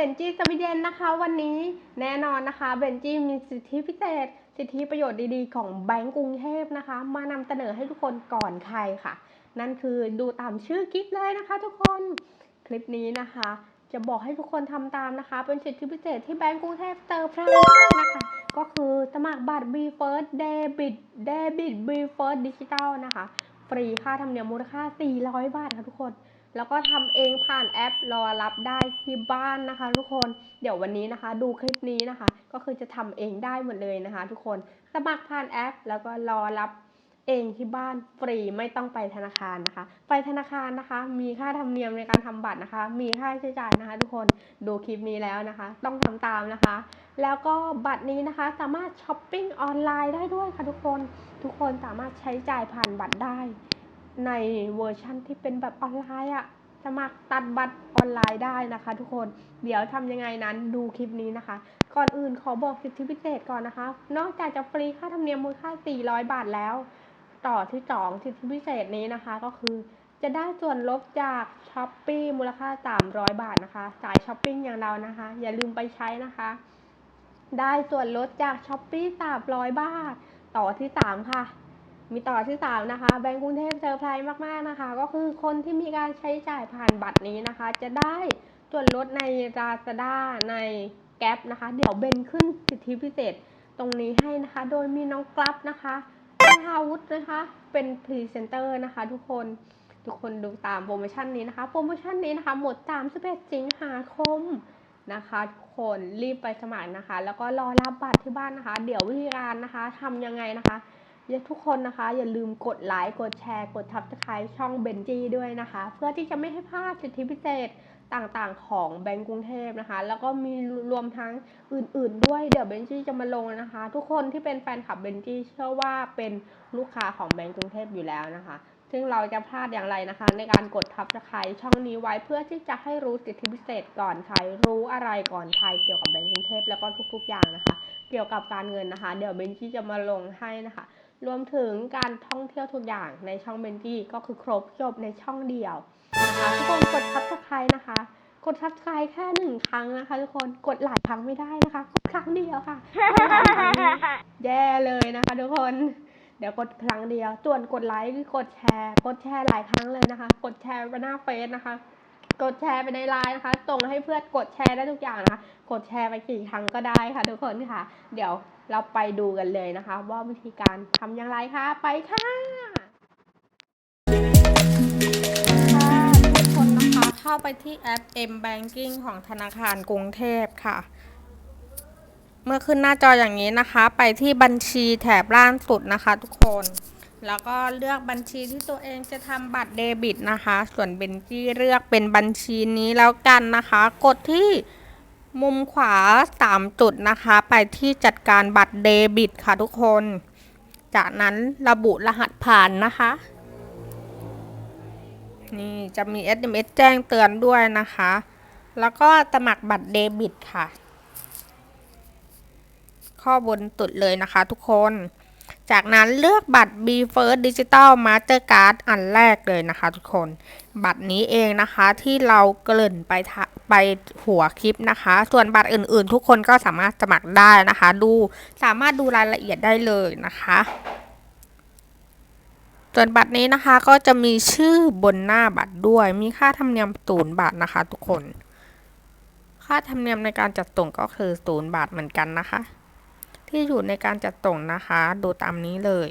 บนจี้สวีเดนนะคะ วันนี้แน่นอนนะคะเบนจี้มีสิทธิพิเศษ สิทธิประโยชน์ดีๆ ของแบงก์กรุงเทพนะคะ มานำเสนอให้ทุกคนก่อนใครค่ะ นั่นคือดูตามชื่อคลิปเลยนะคะ ทุกคนคลิปนี้นะคะ จะบอกให้ทุกคนทำตามนะคะ เป็นสิทธิพิเศษที่แบงก์กรุงเทพเติมพลังมากนะคะ ก็คือสมัครบัตร B First Debit Debit B First Digital นะคะ ฟรีค่าธรรมเนียมมูลค่า 400 บาทค่ะทุกคน แล้วก็ทำเองผ่านแอปรอรับได้ที่บ้านนะคะ ทุกคน เดี๋ยววันนี้นะคะ ดูคลิปนี้นะคะ ก็คือจะทำเองได้หมดเลยนะคะ ทุกคน สมัครผ่านแอป แล้วก็รอรับ เองที่บ้านฟรีไม่ต้องไปธนาคารนะคะ ไปธนาคารนะคะ มีค่าธรรมเนียมในการทำบัตรนะคะ มีค่าใช้จ่ายนะคะ ทุกคนดูคลิปนี้แล้วนะคะ ต้องทำตามนะคะ แล้วก็บัตรนี้นะคะสามารถช้อปปิ้งออนไลน์ได้ด้วยค่ะทุกคนทุกคนสามารถใช้จ่ายผ่านบัตรได้ ในเวอร์ชั่นที่เป็นแบบออนไลน์อะสมัครตัดบัตรออนไลน์ได้นะคะ ทุกคน เดี๋ยวทำยังไงนั้นดูคลิปนี้นะคะ ก่อนอื่นขอบอกสิทธิพิเศษก่อนนะคะ นอกจากจะฟรีค่าธรรมเนียมมูลค่า 400 บาทแล้ว ต่อที่สองสิทธิพิเศษนี้นะคะก็คือ จะได้ส่วนลดจากช้อปปีมูลค่า 300 บาทนะคะ สายช้อปปิ้งอย่างเรานะคะ อย่าลืมไปใช้นะคะ ได้ส่วนลดจากช้อปปี้300 บาท ต่อที่ 3 ค่ะ มีต่อที่ 3 นะคะ แบงก์กรุงเทพเซอร์ไพรส์มากๆนะคะ ก็คือคนที่มีการใช้จ่ายผ่านบัตรนี้นะคะ จะได้ส่วนลดใน Lazada ในแก๊ปนะคะ เดี๋ยวเบนขึ้นสิทธิพิเศษตรงนี้ให้นะคะ โดยมีน้องกลับนะคะ พาวุฒนะคะ เป็นพรีเซนเตอร์นะคะ ทุกคน ทุกคนดูตามโปรโมชั่นนี้นะคะ โปรโมชั่นนี้นะคะ หมด31สิงหาคมนะคะทุกคนรีบไปสมัครนะคะ แล้วก็รอรับบัตรที่บ้านนะคะ เดี๋ยววิธีการนะคะทำยังไงนะคะอย่าทุกคนนะคะ อย่าลืมกดไลค์กดแชร์ กดทับสไครต์ช่องเบนจีด้วยนะคะ เพื่อที่จะไม่ให้พลาดสิทธิพิเศษ ต่างๆของแบงก์กรุงเทพนะคะ แล้วก็มีรวมทั้งอื่นๆ ด้วยเดี๋ยวเบนจี้จะมาลงนะคะ ทุกคนที่เป็นแฟนคลับเบนจี้เชื่อว่าเป็นลูกค้าของแบงก์กรุงเทพอยู่แล้วนะคะ ซึ่งเราจะพลาดอย่างไรนะคะ ในการกดทับสไครช่องนี้ไว้เพื่อที่จะให้รู้สิทธิพิเศษก่อนใครรู้อะไรก่อนใครเกี่ยวกับแบงก์กรุงเทพแล้วก็ทุกๆ อย่างนะคะ เกี่ยวกับการเงินนะคะ เดี๋ยวเบนจี้จะมาลงให้นะคะ รวมถึงการท่องเที่ยวทุกอย่างในช่องเบนจี้ก็คือครบจบในช่องเดียวนะคะทุกคนกดซับสไครต์นะคะกดซับสไครต์แค่หนึ่งครั้งนะคะทุกคนกดหลายครั้งไม่ได้นะคะกดครั้งเดียวค่ะ แย่เลยนะคะทุกคนเดี๋ยวกดครั้งเดียวส่วนกดไลค์กดแชร์ กดแชร์หลายครั้งเลยนะคะ กดแชร์ไปหน้าเฟซนะคะ กดแชร์ไปในไลน์นะคะส่งให้เพื่อนกดแชร์ได้ทุกอย่างนะคะ กดแชร์ไปกี่ครั้งก็ได้ค่ะ ทุกคนค่ะ เดี๋ยวเราไปดูกันเลยนะคะ ว่าวิธีการทำอย่างไรคะไปค่ะทุกคนนะคะเข้าไปที่แอป M Banking ของธนาคารกรุงเทพค่ะเมื่อขึ้นหน้าจออย่างนี้นะคะ ไปที่บัญชีแถบล่างสุดนะคะ ทุกคน แล้วก็เลือกบัญชีที่ตัวเองจะทำบัตรเดบิตนะคะ ส่วนเบนจี้เลือกเป็นบัญชีนี้แล้วกันนะคะ กดที่มุมขวา 3 จุดนะคะ ไปที่จัดการบัตรเดบิตค่ะทุกคน จากนั้นระบุรหัสผ่านนะคะ นี่จะมี SMS แจ้งเตือนด้วยนะคะ แล้วก็สมัครบัตรเดบิตค่ะ ข้อบนสุดเลยนะคะทุกคน จากนั้นเลือกบัตร B First Digital Mastercard อันแรกเลยนะคะทุกคน บัตรนี้เองนะคะที่เราเกริ่นไปไปหัวคลิปนะคะ ส่วนบัตรอื่นๆ ทุกคนก็สามารถสมัครได้นะคะ ดูสามารถดูรายละเอียดได้เลยนะคะส่วนบัตรนี้นะคะก็จะมีชื่อบนหน้าบัตรด้วย มีค่าธรรมเนียมศูนย์บาทนะคะ ทุกคน ค่าธรรมเนียมในการจัดส่งก็คือศูนย์บาทเหมือนกันนะคะ ที่อยู่ในการจัดส่งนะคะ ดูตามนี้เลย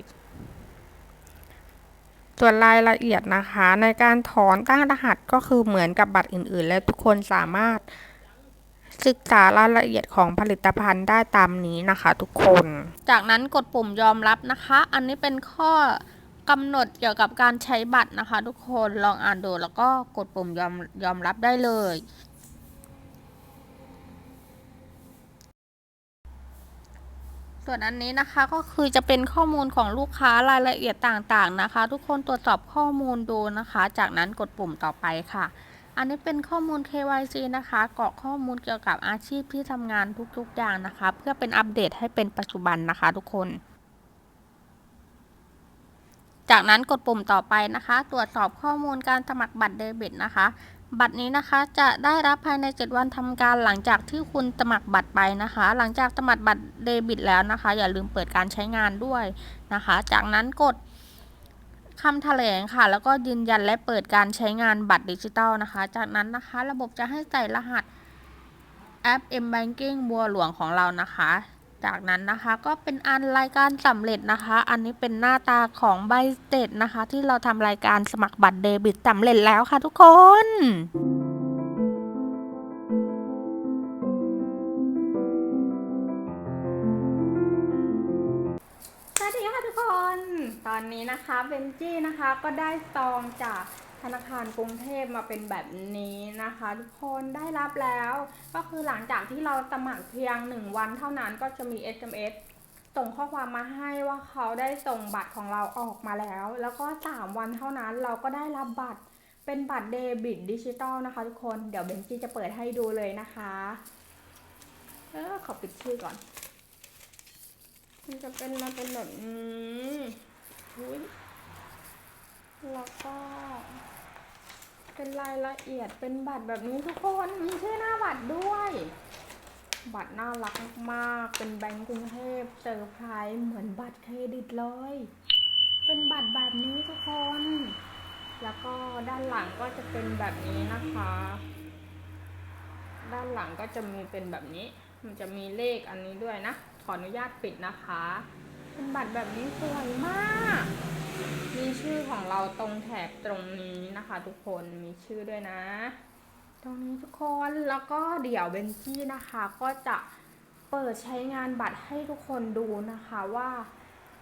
ส่วนรายละเอียดนะคะ ในการถอนตั้งรหัสก็คือเหมือนกับบัตรอื่น ๆ และทุกคนสามารถศึกษารายละเอียดของผลิตภัณฑ์ได้ตามนี้นะคะทุกคน จากนั้นกดปุ่มยอมรับนะคะ อันนี้เป็นข้อกำหนดเกี่ยวกับการใช้บัตรนะคะ ทุกคนลองอ่านดูแล้วก็กดปุ่มยอมยอมรับได้เลย ส่วนอันนี้นะคะก็คือจะเป็นข้อมูลของลูกค้ารายละเอียดต่างๆนะคะ ทุกคนตรวจสอบข้อมูลดูนะคะ จากนั้นกดปุ่มต่อไปค่ะ อันนี้เป็นข้อมูล KYC นะคะกรอกข้อมูลเกี่ยวกับอาชีพที่ทำงานทุกๆอย่างนะคะ เพื่อเป็นอัปเดตให้เป็นปัจจุบันนะคะ ทุกคน จากนั้นกดปุ่มต่อไปนะคะ ตรวจสอบข้อมูลการสมัครบัตรเดบิตนะคะ บัตรนี้นะคะจะได้รับภายใน 7 วันทำการหลังจากที่คุณสมัครบัตรไปนะคะ หลังจากสมัครบัตรเดบิตแล้วนะคะ อย่าลืมเปิดการใช้งานด้วยนะคะ จากนั้นกดคำแถลงค่ะ แล้วก็ยืนยันและเปิดการใช้งานบัตรดิจิตอลนะคะ จากนั้นนะคะ ระบบจะให้ใส่รหัสแอป M Banking บัวหลวงของเรานะคะ จากนั้นนะคะก็เป็นอันรายการสำเร็จนะคะ อันนี้เป็นหน้าตาของใบเสร็จนะคะ ที่เราทำรายการสมัครบัตรเดบิตสำเร็จแล้วค่ะทุกคนสวัสดีค่ะทุกคน ตอนนี้นะคะเบนจี้นะคะก็ได้ซองจาก ธนาคารกรุงเทพมาเป็นแบบนี้นะคะ ทุกคนได้รับแล้ว ก็คือหลังจากที่เราสมัครเพียงหนึ่งวันเท่านั้นก็จะมี SMS ส่งข้อความมาให้ว่าเขาได้ส่งบัตรของเราออกมาแล้ว แล้วก็ 3 วันเท่านั้นเราก็ได้รับบัตรเป็นบัตรเดบิตดิจิตอลนะคะทุกคนเดี๋ยวเบนจี้จะเปิดให้ดูเลยนะคะเออขอปิดชื่อก่อน มันจะเป็นมาเป็นแบบนี้อุ๊ยแล้วก็ เป็น รายละเอียดเป็นบัตรแบบนี้ทุกคนมีชื่อหน้าบัตรด้วย บัตรน่ารักมากเป็นแบงก์กรุงเทพเซอร์ไพรส์เหมือนบัตรเครดิตเลย เป็นบัตรแบบนี้ทุกคน แล้วก็ด้านหลังก็จะเป็นแบบนี้นะคะ ด้านหลังก็จะมีเป็นแบบนี้ มันจะมีเลขอันนี้ด้วยนะ ขออนุญาตปิดนะคะ เป็นบัตรแบบนี้สวยมาก มีชื่อของเราตรงแถบตรงนี้นะคะ ทุกคนมีชื่อด้วยนะ ตรงนี้ทุกคนแล้วก็เดี๋ยวเบนจี้นะคะ ก็จะเปิดใช้งานบัตรให้ทุกคนดูนะคะว่า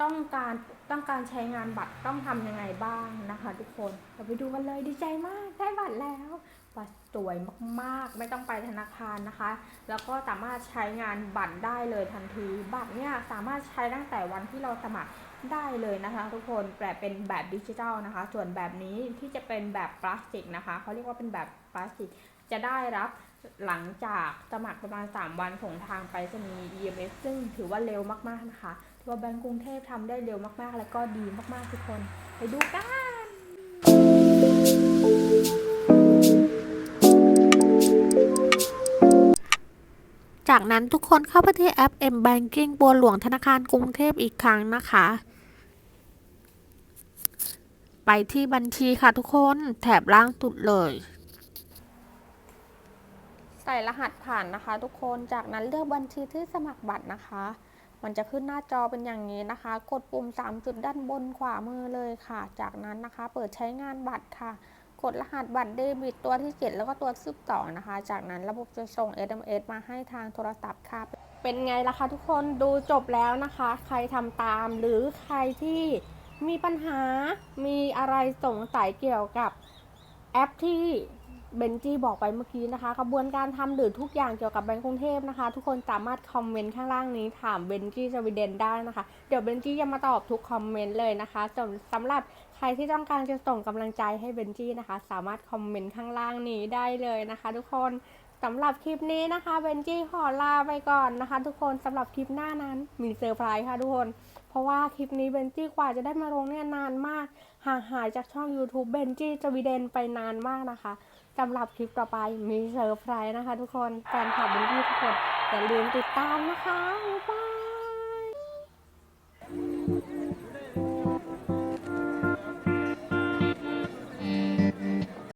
ต้องการต้องการใช้งานบัตรต้องทำยังไงบ้างนะคะ ทุกคนเราไปดูกันเลยดีใจมากได้บัตรแล้ว สวยมากๆ ไม่ต้องไปธนาคารนะคะ แล้วก็สามารถใช้งานบัตรได้เลยทันที บัตรเนี่ยสามารถใช้ตั้งแต่วันที่เราสมัครได้เลยนะคะ ทุกคนแต่เป็นแบบดิจิทัลนะคะ ส่วนแบบนี้ที่จะเป็นแบบพลาสติกนะคะเขาเรียกว่าเป็นแบบพลาสติกจะได้รับหลังจากสมัครประมาณ 3 วันส่งทางไปรษณีย์ EMS ซึ่งถือว่าเร็วมากๆนะคะถือว่าแบงก์กรุงเทพทำได้เร็วมากๆ แล้วก็ดีมากๆทุกคน ไปดูกัน จากนั้นทุกคนเข้าไปที่แอป M Banking บัวหลวงธนาคารกรุงเทพอีกครั้งนะคะ ไปที่บัญชีค่ะทุกคนแถบล่างสุดเลย ใส่รหัสผ่านนะคะ ทุกคนจากนั้นเลือกบัญชีที่สมัครบัตรนะคะ มันจะขึ้นหน้าจอเป็นอย่างนี้นะคะ กดปุ่ม 3 จุดด้านบนขวามือเลยค่ะ จากนั้นนะคะ เปิดใช้งานบัตรค่ะ กดรหัสบัตรเดบิตตัวที่ 7 แล้วก็ตัวซึบต่อนะคะ จากนั้นระบบจะส่ง SMS มาให้ทางโทรศัพท์ค่ะ เป็นไงล่ะคะทุกคนดูจบแล้วนะคะ ใครทำตามหรือใครที่มีปัญหามีอะไรสงสัยเกี่ยวกับแอปที่ เบนจี้บอกไปเมื่อกี้นะคะกระบวนการทำหรือทุกอย่างเกี่ยวกับแบงก์กรุงเทพนะคะ ทุกคนสามารถคอมเมนต์ข้างล่างนี้ถามเบนจี้สวีเดนได้นะคะ เดี๋ยวเบนจี้จะมาตอบทุกคอมเมนต์เลยนะคะสำสำหรับใครที่ต้องการจะส่งกำลังใจให้เบนจี้นะคะ สามารถคอมเมนต์ข้างล่างนี้ได้เลยนะคะ ทุกคนสำหรับคลิปนี้นะคะเบนจี้ขอลาไปก่อนนะคะ ทุกคนสำหรับคลิปหน้านั้นมีเซอร์ไพรส์ค่ะทุกคน เพราะว่าคลิปนี้เบนจี้กว่าจะได้มาลงเนี่ยนานมาก ห่างหายจากช่อง YouTube เบนจี้สวีเดนไปนานมากนะคะสำหรับคลิปต่อไปมีเซอร์ไพรส์นะคะทุกคนแฟนคลับเบนจี้ทุกคนอย่าลืมติดตามนะคะ